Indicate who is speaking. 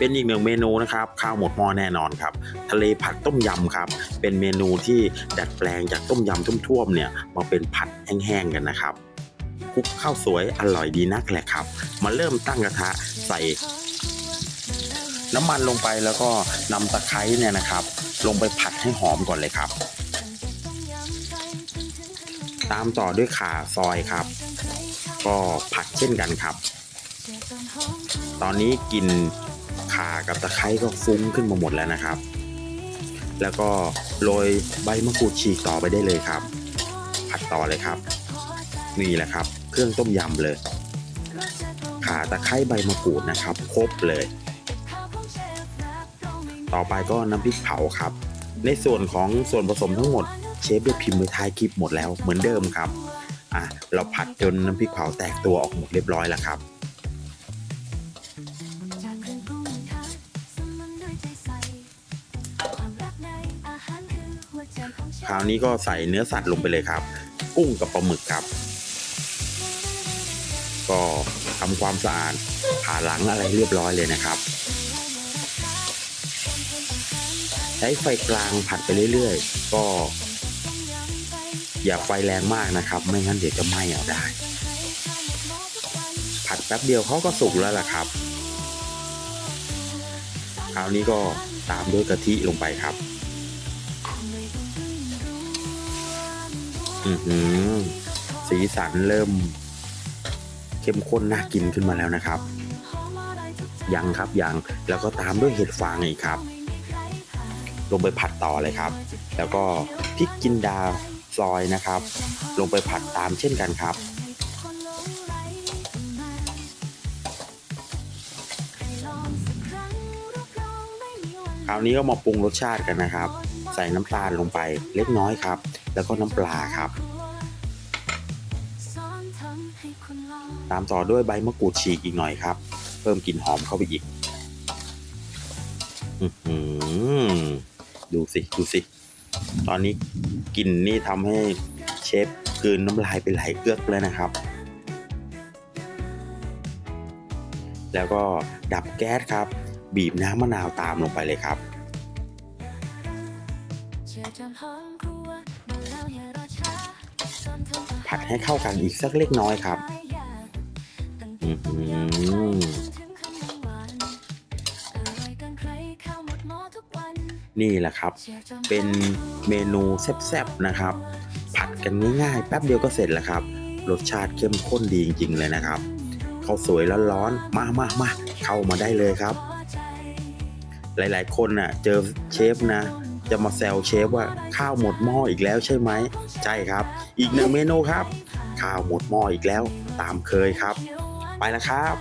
Speaker 1: เป็นอีกหนึ่งเมนูนะครับข้าวหมดหม้อแน่นอนครับ ทะเลผัดต้มยำครับ เป็นเมนูที่ดัดแปลงจากต้มยำท่วมๆเนี่ยมาเป็นผัดแห้งๆกันนะครับคลุกข้าวสวยอร่อยดีนักแหละครับ มาเริ่มตั้งกระทะใส่น้ำมันลงไปแล้วก็นำตะไคร้เนี่ยนะครับ ลงไปผัดให้หอมก่อนเลยครับ ตามต่อด้วยข่าซอยครับ ก็ผัดเช่นกันครับ ตอนนี้กลิน ข่ากับตะไคร้ก็ฟุ้งขึ้นมาหมดแล้วนะครับ แล้วก็โรยใบมะกรูดฉีกต่อไปได้เลยครับ ผัดต่อเลยครับ นี่แหละครับ เครื่องต้มยำเลย ข่าตะไคร้ใบมะกรูดนะครับ ครบเลย ต่อไปก็น้ำพริกเผาครับ ในส่วนของส่วนผสมทั้งหมดเชฟได้พิมพ์ไว้ท้ายคลิปหมดแล้วเหมือนเดิมครับอะเราผัดจนน้ำพริกเผาแตกตัวออกหมดเรียบร้อยแล้วครับ ราวนี้ก็ใส่เนื้อสัตว์ลงไปเลยครับ กุ้งกับปลาหมึกครับ ก็ทำความสะอาดผ่าหลังอะไรเรียบร้อยเลยนะครับ ใช้ไฟกลางผัดไปเรื่อยๆ ก็ อย่าไฟแรงมากนะครับ ไม่งั้นเดี๋ยวจะไหม้เอาได้ ผัดแป๊บเดียวเขาก็สุกแล้วล่ะครับ คราวนี้ก็ตามด้วยกะทิลงไปครับ อือหือสีสันเริ่ม เข้มข้นน่ากินขึ้นมาแล้วนะครับ ยังครับยังแล้วก็ตามด้วยเห็ดฟางอีกครับ ลงไปผัดต่อเลยครับ แล้วก็พริกจินดาซอยนะครับ ลงไปผัดตามเช่นกันครับคราวนี้ก็มาปรุงรสชาติกันนะครับ ส่น้ำตาลลงไปเล็กน้อยครับ แล้วก็น้ำปลาครับ ตามต่อด้วยใบมะกรูดฉีกอีกหน่อยครับ เพิ่มกลิ่นหอมเข้าไปอีกอดูสิ ดูสิ ตอนนี้กลิ่นนี่ทำให้เชฟกืนน้ำลายไปหลายเอื้อกเลยนะครับ แล้วก็ดับแก๊สครับ บีบน้ำมะนาวตามลงไปเลยครับ ผัดให้เข้ากันอีกสักเล็กน้อยครับอื้อหือนี่แหละครับ เป็นเมนูแซ่บๆนะครับ ผัดกันง่ายๆ แป๊บเดียวก็เสร็จแล้วครับ รสชาติเข้มข้นดีจริงๆเลยนะครับข้าวสวยร้อนๆมามามาเข้ามาได้เลยครับ หลายๆคนน่ะ เจอเชฟนะ จะมาแซวเชฟว่าข้าวหมดหม้ออีกแล้วใช่ไหมใช่ครับ อีกหนึ่งเมนูครับ ข้าวหมดหม้ออีกแล้วตามเคยครับ ไปนะครับ